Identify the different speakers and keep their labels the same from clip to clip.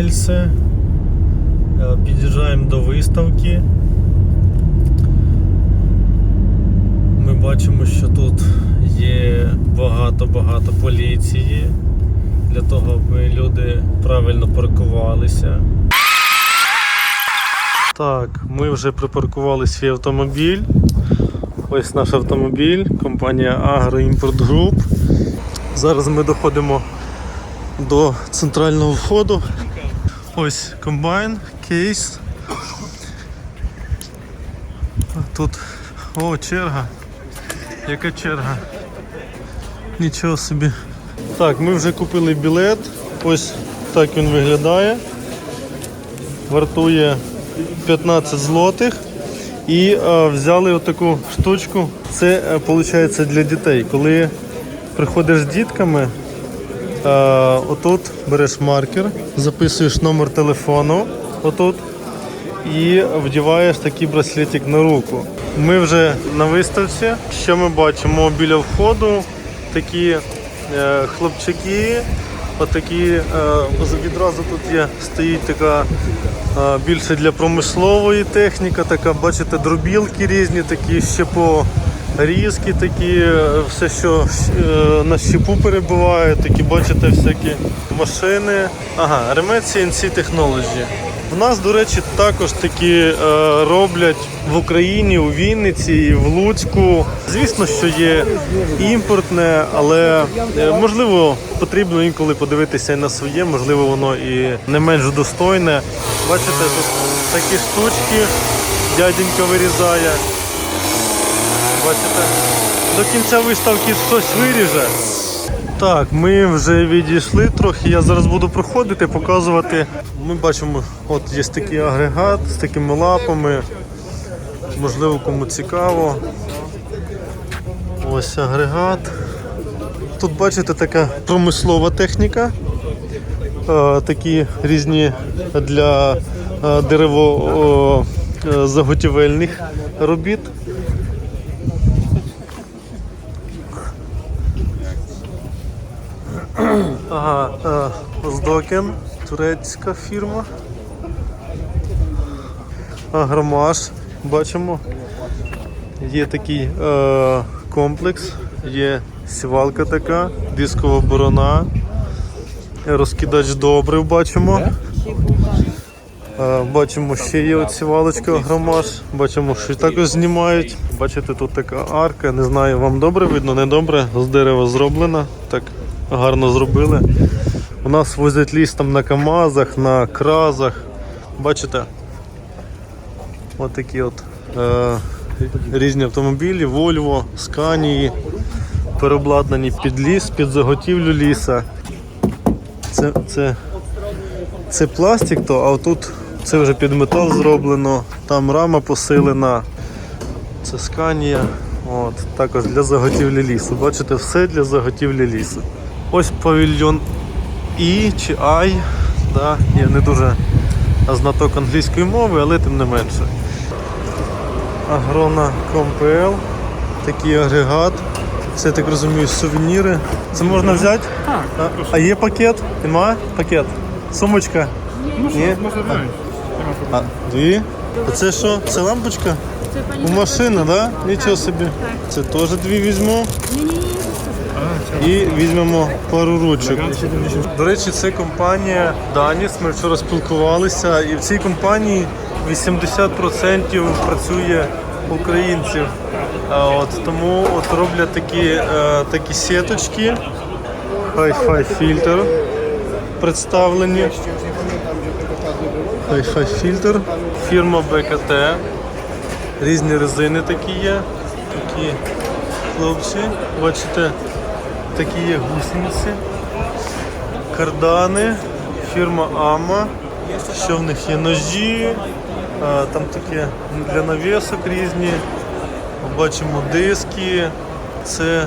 Speaker 1: рельси. Е, Під'їжджаємо до виставки. Ми бачимо, що тут є багато-багато поліції для того, аби люди правильно паркувалися. Так, ми вже припаркували свій автомобіль. Ось наш автомобіль, компанія Агроімпорт Груп. Зараз ми доходимо до центрального входу. Ось комбайн, кейс. Тут о, черга. Яка черга? Нічого собі. Так, ми вже купили білет. Ось так він виглядає. Вартує 15 злотих. І е, взяли отаку штучку. Це виходить для дітей. Коли приходиш з дітками, е, отут береш маркер, записуєш номер телефону, отут, і вдіваєш такий браслетик на руку. Ми вже на виставці. Що ми бачимо біля входу? Такі е, хлопчаки, отакі, е, відразу тут є, стоїть така е, більше для промислової техніки, така, бачите, дробілки різні, такі щепо. Різки такі, все, що е, на щепу перебуває, такі бачите, всякі машини. Ага, Remet CNC Technology. У нас, до речі, також такі е, роблять в Україні, у Вінниці і в Луцьку. Звісно, що є імпортне, але е, можливо потрібно інколи подивитися і на своє, можливо, воно і не менш достойне. Бачите, тут такі штучки дяденька вирізає. Бачите, до кінця виставки хтось виріже. Так, ми вже відійшли трохи. Я зараз буду проходити, показувати. Ми бачимо, от є такий агрегат з такими лапами. Можливо, кому цікаво. Ось агрегат. Тут бачите така промислова техніка. Е, Такі різні для е, дерево е, заготівельних робіт. Ага, е, турецька фірма. Агромаш, бачимо. Є такий е, комплекс, є сівалка така, дискова борона, розкидач добрив бачимо. Е, Бачимо, ще є от сівалочка агромаш, бачимо, що також знімають. Бачите, тут така арка, не знаю, вам добре видно, не добре, з дерева зроблена, так гарно зробили. У нас возять ліс там на КАМАЗах, на кразах. Бачите? От такі от е, різні автомобілі, Volvo, Scania, переобладнані під ліс, під заготівлю ліса. Це, це, це пластик, то, а тут це вже під метал зроблено, там рама посилена. Це Scania. От, також для заготівлі лісу. Бачите, все для заготівлі лісу. Ось павільйон І чи Ай. Да, я не дуже знаток англійської мови, але тим не менше. Агрона Компл. Такий агрегат. Це я так розумію, сувеніри. Це можна взяти? А, а є пакет? Нема? Пакет. Сумочка? Ні? А, дві? А це що? Це лампочка?
Speaker 2: Це
Speaker 1: У машина, да? Нічого собі. Це теж дві візьму. І візьмемо пару ручок. До речі, це компанія Даніс. Ми вчора спілкувалися, і в цій компанії 80% працює українців. От, тому от роблять такі, е, такі сіточки. Hi-Fi фільтр представлені. Hi-Fi фільтр. Фірма БКТ. Різні резини такі є. Такі хлопці. Бачите, такі є гусениці. Кардани, фірма Ама. Що в них є ножі, там таке для навісок різні. Бачимо диски, це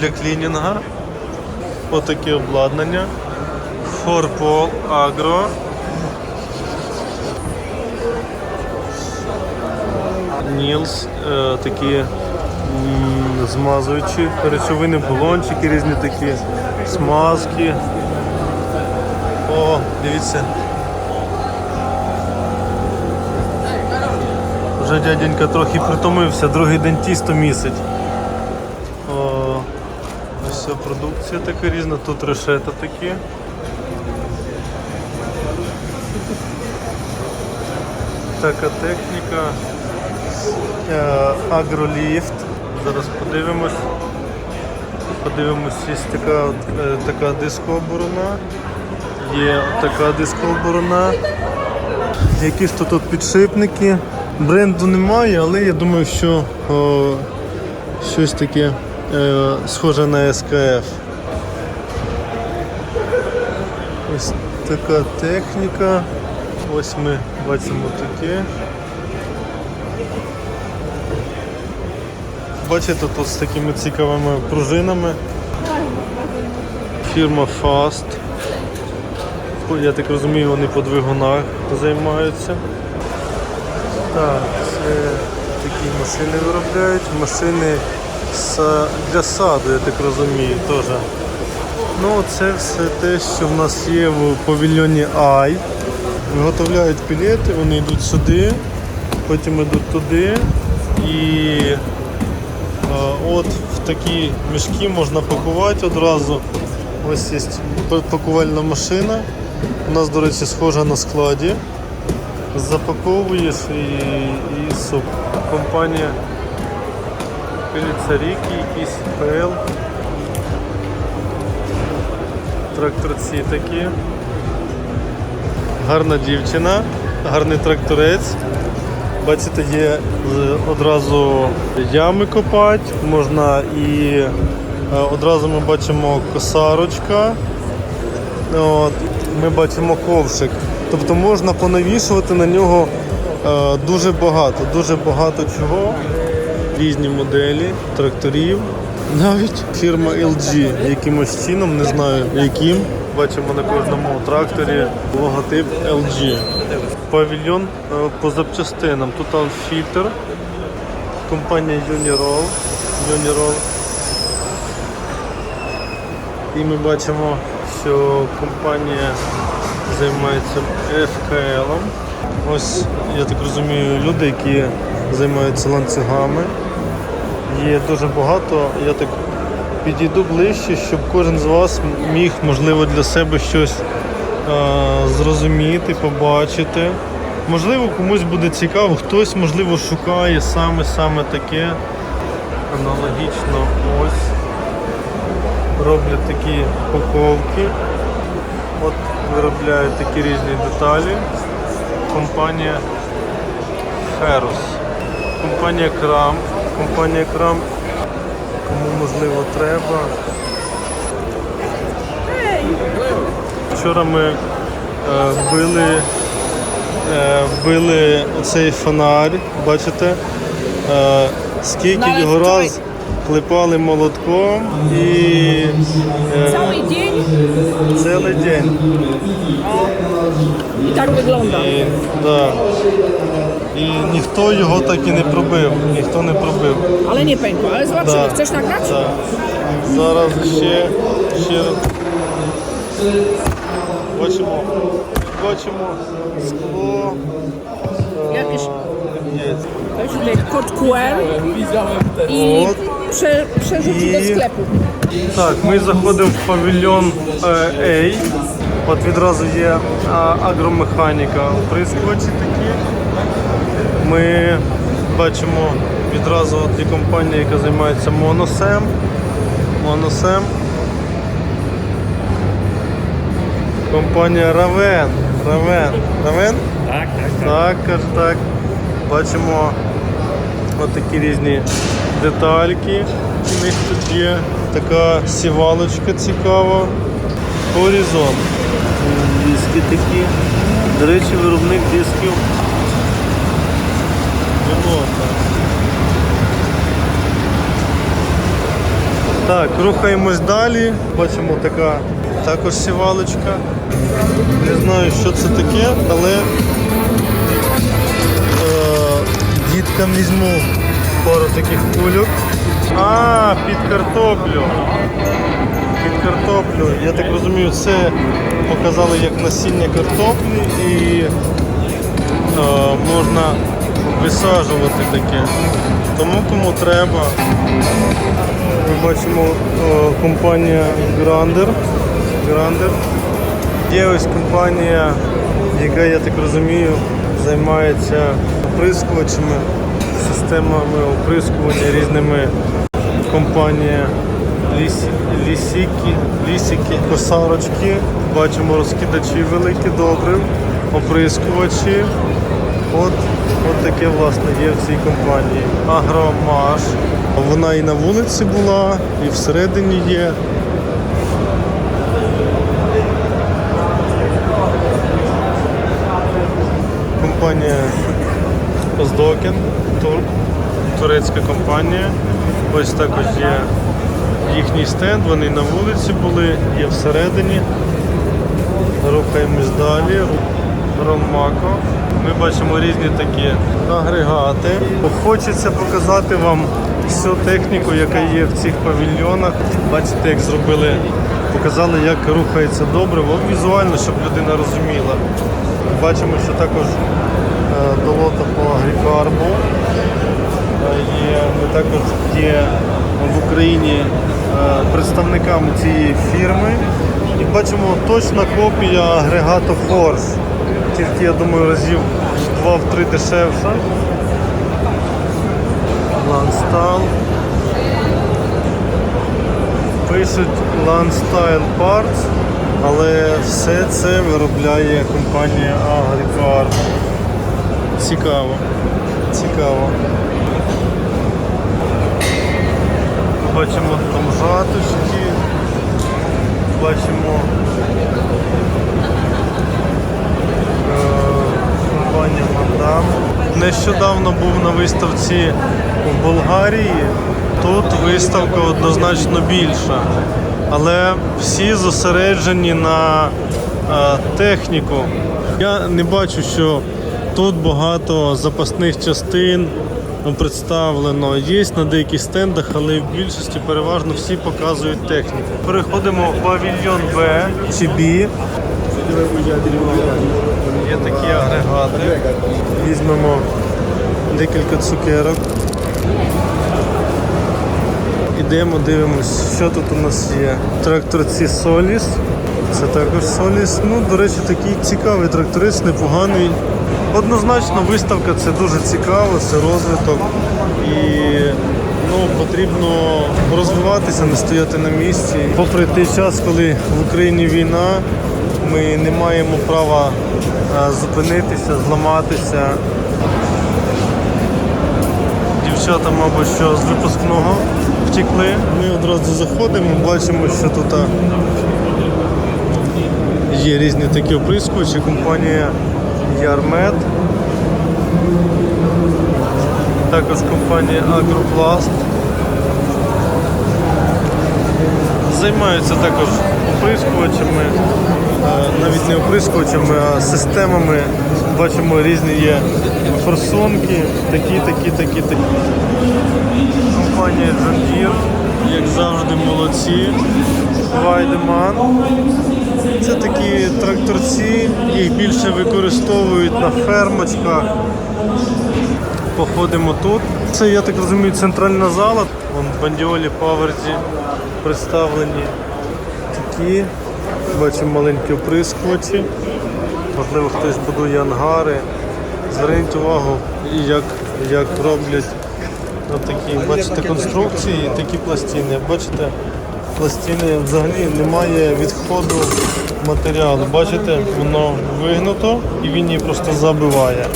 Speaker 1: для клінінга. Отаке обладнання. Форпол Агро. Нілс, е, такі змазуючі речовини, балончики різні такі, смазки. О, дивіться. Вже дяденька трохи притомився, другий день тісто місить. О, Вся продукція така різна, тут решета такі. Така техніка, е, агроліфт. Зараз подивимось. Подивимось, є така, е, така дискооборона. Є така дискооборона. Які ж то тут підшипники. Бренду немає, але я думаю, що о, щось таке е, схоже на СКФ. Ось така техніка. Ось ми бачимо таке. Бачите, тут з такими цікавими пружинами. Фірма Fast. Я так розумію, вони по двигунах займаються. Так, це такі машини виробляють. Машини для саду, я так розумію, теж. Ну, це все те, що в нас є в павільйоні Ай. Виготовляють пілети, вони йдуть сюди, потім йдуть туди. І от в такі мішки можна пакувати одразу. Ось є пакувальна машина. У нас, до речі, схожа на складі. Запаковуєш і, і суп. Компанія Ріки, якийсь ПЛ. Тракторці такі. Гарна дівчина, гарний тракторець. Бачите, є е, одразу ями копати, можна і е, одразу ми бачимо косарочка. От, ми бачимо ковшик. Тобто можна понавішувати на нього е, дуже багато, дуже багато чого. Різні моделі тракторів. Навіть фірма LG якимось чином, не знаю яким. Бачимо на кожному тракторі логотип LG. Павільйон е, по запчастинам. Тут фільтр. Компанія Unirol. І ми бачимо, що компанія займається FKL. Ось, я так розумію, люди, які займаються ланцюгами. Є дуже багато. Я так підійду ближче, щоб кожен з вас міг, можливо, для себе щось е, зрозуміти, побачити. Можливо, комусь буде цікаво, хтось, можливо, шукає саме-саме таке. Аналогічно ось роблять такі упаковки. От виробляють такі різні деталі. Компанія Ferus. Компанія Крам. Компанія Крам. Кому можливо треба. Вчора ми е, били, е, били оцей фонарь, бачите? Е, скільки
Speaker 2: Навіть
Speaker 1: його раз клепали молотком і
Speaker 2: Cały dzień
Speaker 1: цілий день.
Speaker 2: i tak wygląda.
Speaker 1: І, ніхто його так і не пробив. Ніхто не пробив.
Speaker 2: Nie pękła. Ale zobaczymy,
Speaker 1: Да.
Speaker 2: chcesz nagrać?
Speaker 1: Да. Зараз ще, ще бачимо, бачимо скло.
Speaker 2: Weź tutaj kod QR i prze, przerzuci do sklepu.
Speaker 1: Так, ми заходимо в павільйон е, A. От відразу є агромеханіка. Прискочі такі. Ми бачимо відразу от є компанія, яка займається моносем. Моносем. Компанія Равен. Равен. Равен?
Speaker 3: Так, так,
Speaker 1: Так, каже так. Бачимо от такі різні детальки. У них тут є така сівалочка цікава. Горизон. Диски такі. До речі, виробник дисків. Винота. Так, рухаємось далі. Бачимо така також сівалочка. Не знаю, що це таке, але е, діткам візьму пару таких кульок. А, під картоплю. Під картоплю. Я так розумію, це показали як насіння картоплі і е, можна висаджувати таке. Тому кому треба. Ми бачимо о, компанія Grander. Grander. Є ось компанія, яка, я так розумію, займається оприскувачами, системами оприскування різними компанія Лісі, лісіки, лісіки, косарочки. Бачимо розкидачі великі, добре, оприскувачі. От, от таке власне є в цій компанії. Агромаш. Вона і на вулиці була, і всередині є. Компанія Оздокен, Турк, турецька компанія. Ось також є їхній стенд, вони на вулиці були, є всередині. Рухаємось далі. Ромако. Ми бачимо різні такі агрегати. Хочеться показати вам всю техніку, яка є в цих павільйонах. Бачите, як зробили, показали, як рухається добре, візуально, щоб людина розуміла. Бачимо, що також е, долота по агрікарбу. Е, ми також є в Україні е, представниками цієї фірми. І бачимо точна копія агрегату Force. Тільки, я думаю, разів в 2-3 дешевша. Ланстал. Пишуть Landstyle Parts, але все це виробляє компанія Agricar. Цікаво. Цікаво. Бачимо там жаточки, бачимо компанія Мандам. Нещодавно був на виставці в Болгарії. Тут виставка однозначно більша. Але всі зосереджені на е, техніку. Я не бачу, що тут багато запасних частин ну, представлено. Є на деяких стендах, але в більшості переважно всі показують техніку. Переходимо в павільйон Б чи Б. Є такі агрегати. Візьмемо декілька цукерок. Ідемо, дивимось, що тут у нас є. Тракторці Соліс. Це також Соліс. Ну, до речі, такий цікавий тракторист, непоганий. Однозначно, виставка це дуже цікаво, це розвиток. І ну, потрібно розвиватися, не стояти на місці. Попри той час, коли в Україні війна, ми не маємо права е, зупинитися, зламатися. Дівчата, мабуть, що з випускного втекли. Ми одразу заходимо, бачимо, що тут є різні такі оприскувачі. Компанія Ярмет. Також компанія Агропласт. Займаються також оприскувачами, е, навіть не оприскувачами, а системами. Бачимо різні є форсунки, такі, такі, такі, такі. Компанія Deere, як завжди, молодці. Вайдеман. Це такі тракторці, їх більше використовують на фермочках. Походимо тут. Це, я так розумію, центральна зала. Вон бандіолі Паверзі представлені. Такі. Бачимо маленькі оприскувачі. Можливо, хтось будує ангари. Зверніть увагу, як, як роблять такі, бачите, конструкції і такі пластини. Бачите, пластини взагалі немає відходу матеріалу. Бачите, воно вигнуто і він її просто забиває.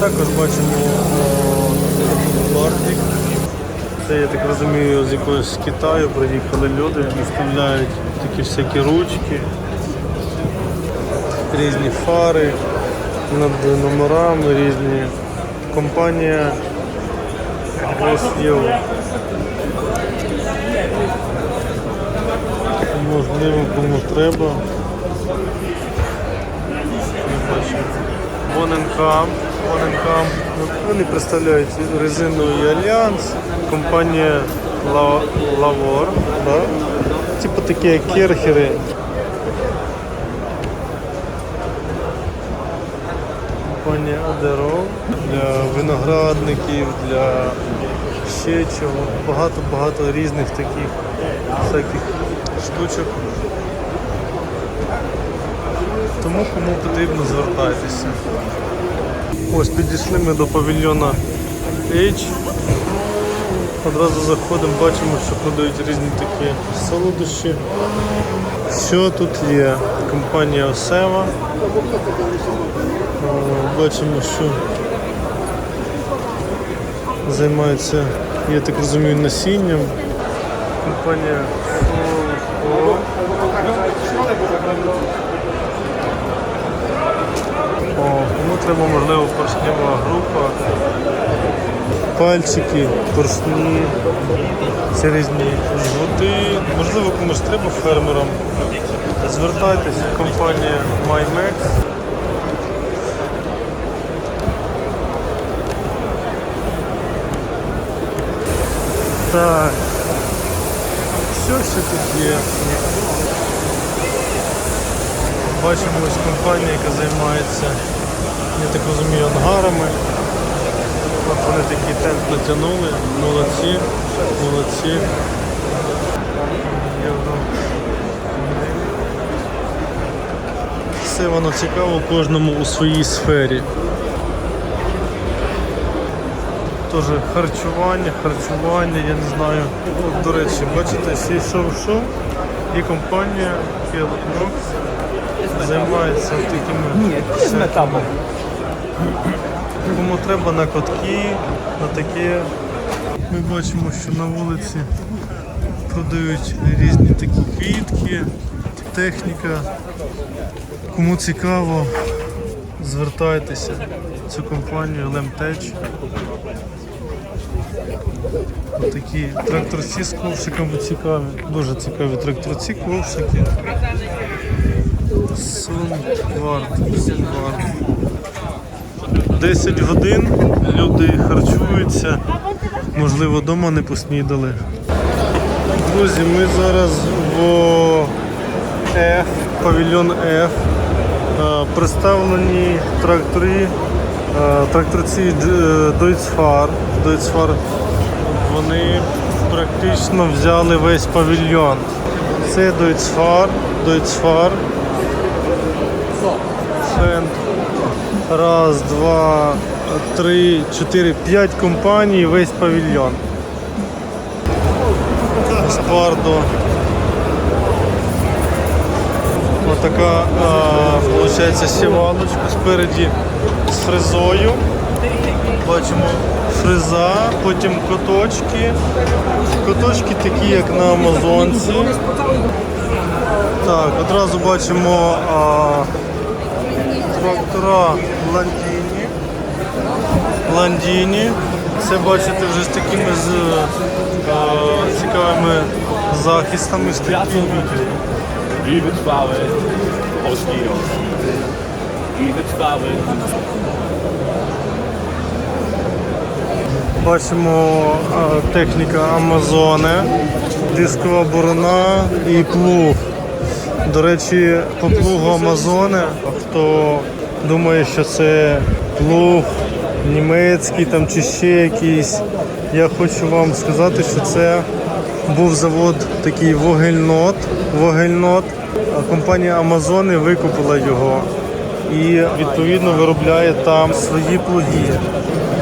Speaker 1: Також бачимо о, Бартик. Це, я так розумію, з якогось Китаю приїхали люди, виставляють такі всякі ручки, різні фари над номерами різні. Компанія Вес'єв. Можливо, кому треба. Боненкам. Боненкам. Вони представляють резиновий альянс, компанія Лавор. Да? Типу такі як керхери. компанія Адерол для виноградників, для ще чого. Багато-багато різних таких всяких штучок. Тому кому потрібно звертайтеся. Ось підійшли ми до павільйона H. Одразу заходимо, бачимо, що продають різні такі солодощі. Що тут є? Компанія Осева. Бачимо, що займається, я так розумію, насінням. Компанія Фолко. О, кому треба, можливо, поршнева група. Пальчики, поршні, це різні води. Можливо, комусь треба фермерам. Звертайтеся, компанія MyMax. Так. Що ще тут є? Бачимо ось компанія, яка займається, я так розумію, ангарами. Вони такий тент натягнули. Молодці, молодці. Все воно цікаво кожному у своїй сфері. Теж харчування, харчування, я не знаю. От, до речі, бачите, ще шоу-шоу і компанія Kellogg's займається такими всякими. Кому треба на котки, на таке. Ми бачимо, що на вулиці продають різні такі квітки, техніка. Кому цікаво, звертайтеся в цю компанію Лемтеч. Такі тракторці з ковшиками цікаві, дуже цікаві тракторці, ковшики. Сунвард, Сунвард. 10 годин люди харчуються, можливо, вдома не поснідали. Друзі, ми зараз в F, павільйон F. Е, Представлені трактори, е, тракторці Дж- Deutz-Fahr. Deutz-Fahr. Вони практично взяли весь павільйон. Це Deutz-Fahr, Deutz-Fahr. Фенд. Раз, два, три, чотири, п'ять компаній, весь павільйон. Спардо. Отака, виходить, сівалочка спереді з фрезою. Бачимо фреза, потім коточки. Коточки такі, як на Амазонці. Так, одразу бачимо а, трактора Ландіні. Ландіні. Це бачите вже з такими з е, цікавими захистами. З Бачимо е, техніка Амазоне, дискова борона і плуг. До речі, по плугу Амазоне, хто думає, що це плуг німецький там чи ще якийсь, я хочу вам сказати, що це був завод такий вогельнот, вогельнот. Компанія Амазони викупила його і відповідно виробляє там свої плуги.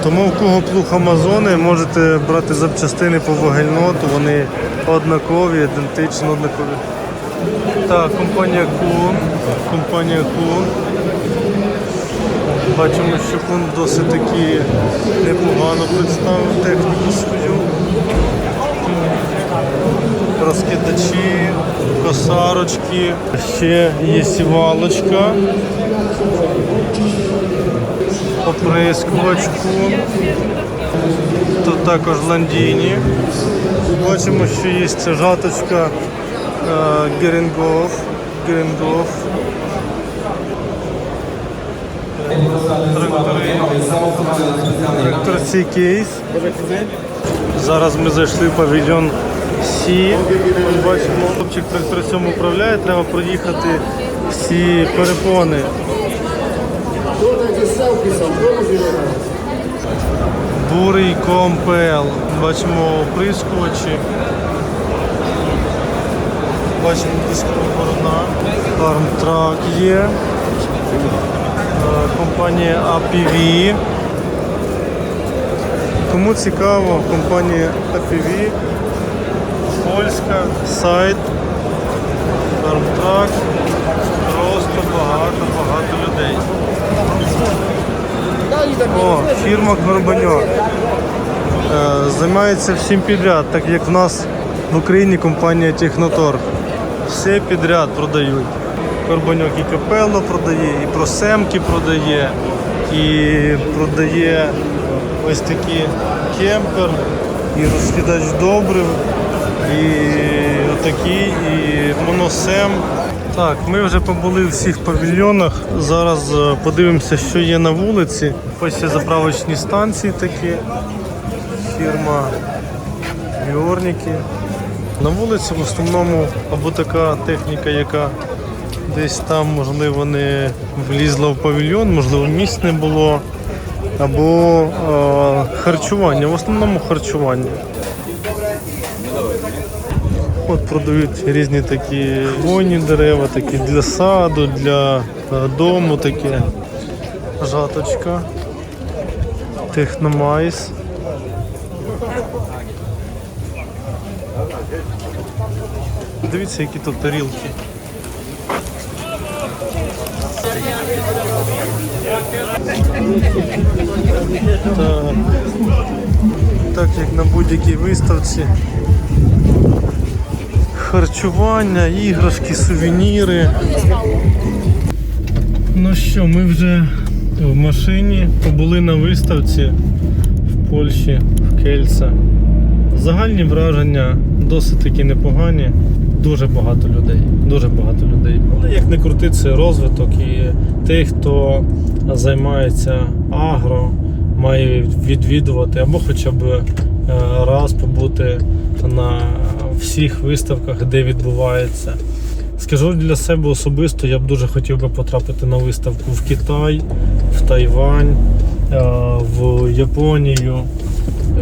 Speaker 1: Тому в кого плуг Амазони, можете брати запчастини по вогельноту, вони однакові, ідентично однакові. Так, компанія Кун. Компанія Кун. Бачимо, що Кун досить таки непогано представив техніку свою. Розкидачі, косарочки, ще є сівалочка, оприскувачку, тут також ландіні. Бачимо, що є ця жаточка е, Геренгоф. Трактори. Кейс. Зараз ми зайшли в павільйон Сі. Ось Бачимо, хлопчик тракторцем управляє, треба проїхати всі перепони. Бурий компел. Бачимо оприскувачі. Бачимо дискова борона. Армтрак є. Компанія APV. Кому цікаво, компанія APV. Польська, сайт, Армтрак. Просто багато-багато людей. О, фірма Горбаньок. Е, Займається всім підряд, так як в нас в Україні компанія Техноторг. Все підряд продають. Горбаньок і капело продає, і просемки продає, і продає ось такі кемпер, і розкидач добрив, і отакий, і моносем. Так, ми вже побули в всіх павільйонах. Зараз е, подивимося, що є на вулиці. Ось є заправочні станції такі. Фірма Біорніки. На вулиці в основному або така техніка, яка десь там, можливо, не влізла в павільйон, можливо, місць не було. Або е, харчування, в основному харчування. От продають різні такі хвойні дерева, такі для саду, для е, дому таке. Жаточка. Техномайс. Дивіться, які тут тарілки. Так, як на будь-якій виставці харчування, іграшки, сувеніри. Ну що, ми вже в машині побули на виставці в Польщі, в Кельце. Загальні враження досить таки непогані. Дуже багато людей. Дуже багато людей. Але як не крути, це розвиток і тих, хто займається агро, має відвідувати або хоча б е, раз побути на всіх виставках, де відбувається. Скажу для себе особисто, я б дуже хотів би потрапити на виставку в Китай, в Тайвань, е, в Японію.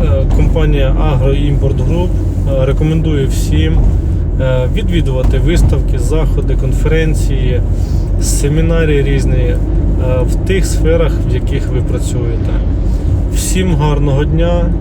Speaker 1: Е, Компанія Агроімпорт Груп е, рекомендує всім відвідувати виставки, заходи, конференції, семінарі різні е, в тих сферах, в яких ви працюєте. Всім гарного дня!